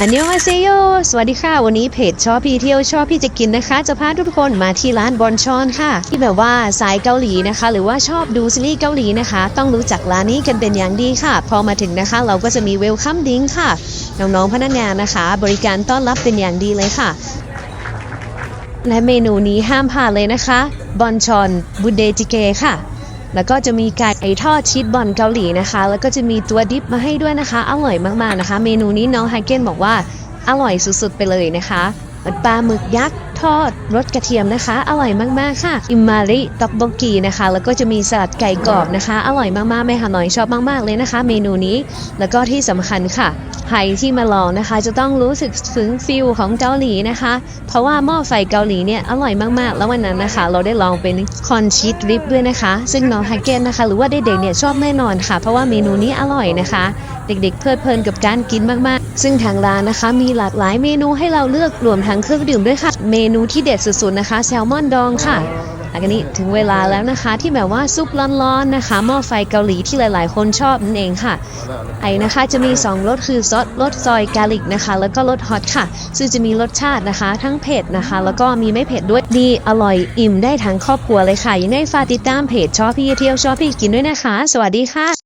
อันนี้มาเซโย สวัสดีค่ะ วันนี้เพจชอบพี่เที่ยวชอบพี่จะกินนะคะ จะพาทุกคนมาที่ร้านบอนชอนค่ะ ที่แบบว่าสายเกาหลีนะคะ หรือว่าชอบดูซีรีส์เกาหลีนะคะ ต้องรู้จักร้านนี้กันเป็นอย่างดีค่ะ พอมาถึงนะคะ เราก็จะมีเวลคัมดิ้งค่ะ น้องๆพนักงานนะคะ บริการต้อนรับเป็นอย่างดีเลยค่ะ และเมนูนี้ห้ามพลาดเลยนะคะ บอนชอนบุเดจิเกค่ะ แล้วก็จะมีไก่ทอดชีสบอลเกาหลีนะคะ แล้วก็จะมีตัวดิปมาให้ด้วยนะคะ อร่อยมากๆนะคะ เมนูนี้น้องไฮเกนบอกว่าอร่อยสุดๆไปเลยนะคะเป็นปลาหมึกยักษ์ ทอดรสกระเทียมนะคะ อร่อยมากๆค่ะ อิมมาริต็อกโบกีนะคะ แล้วก็จะมีสลัดไก่กรอบนะคะ อร่อยมากๆแม่ฮานอยชอบมากๆเลยนะคะ เมนูนี้ แล้วก็ที่สำคัญค่ะใครที่มาลองนะคะ จะต้องรู้สึกถึงฟิลของเกาหลีนะคะ เพราะว่าหม้อไฟเกาหลีเนี่ยอร่อยมากๆ แล้ววันนั้นนะคะ เราได้ลองเป็นคอนชีสริบด้วยนะคะ ซึ่งน้องฮักเกนนะคะ หรือว่าเด็กๆเนี่ยชอบแน่นอนค่ะ เพราะว่าเมนูนี้อร่อยนะคะ เด็กๆเพลิดเพลินกับการกินมากๆ ซึ่งทางร้านนะคะ มีหลากหลายเมนูให้เราเลือกรวมทั้งเครื่องดื่มด้วยค่ะ เมนูที่เด็ดสุดๆนะคะ แซลมอนดองค่ะอันนี้ถึงเวลาแล้วนะคะที่แบบว่าซุปร้อนๆนะคะหม้อไฟเกาหลีที่หลายๆ คนชอบนั่นเองค่ะ ไอนะคะจะมี 2รสคือซอสรสซอยกาลิกนะคะ แล้วก็รสฮอตค่ะ ซึ่งจะมีรสชาตินะคะ ทั้งเผ็ดนะคะ แล้วก็มีไม่เผ็ดด้วยดีอร่อยอิ่มได้ทั้งครอบครัวเลยค่ะยังไงฝากติดตามเพจชอบพี่เที่ยวชอบพี่กินด้วยนะคะ สวัสดีค่ะ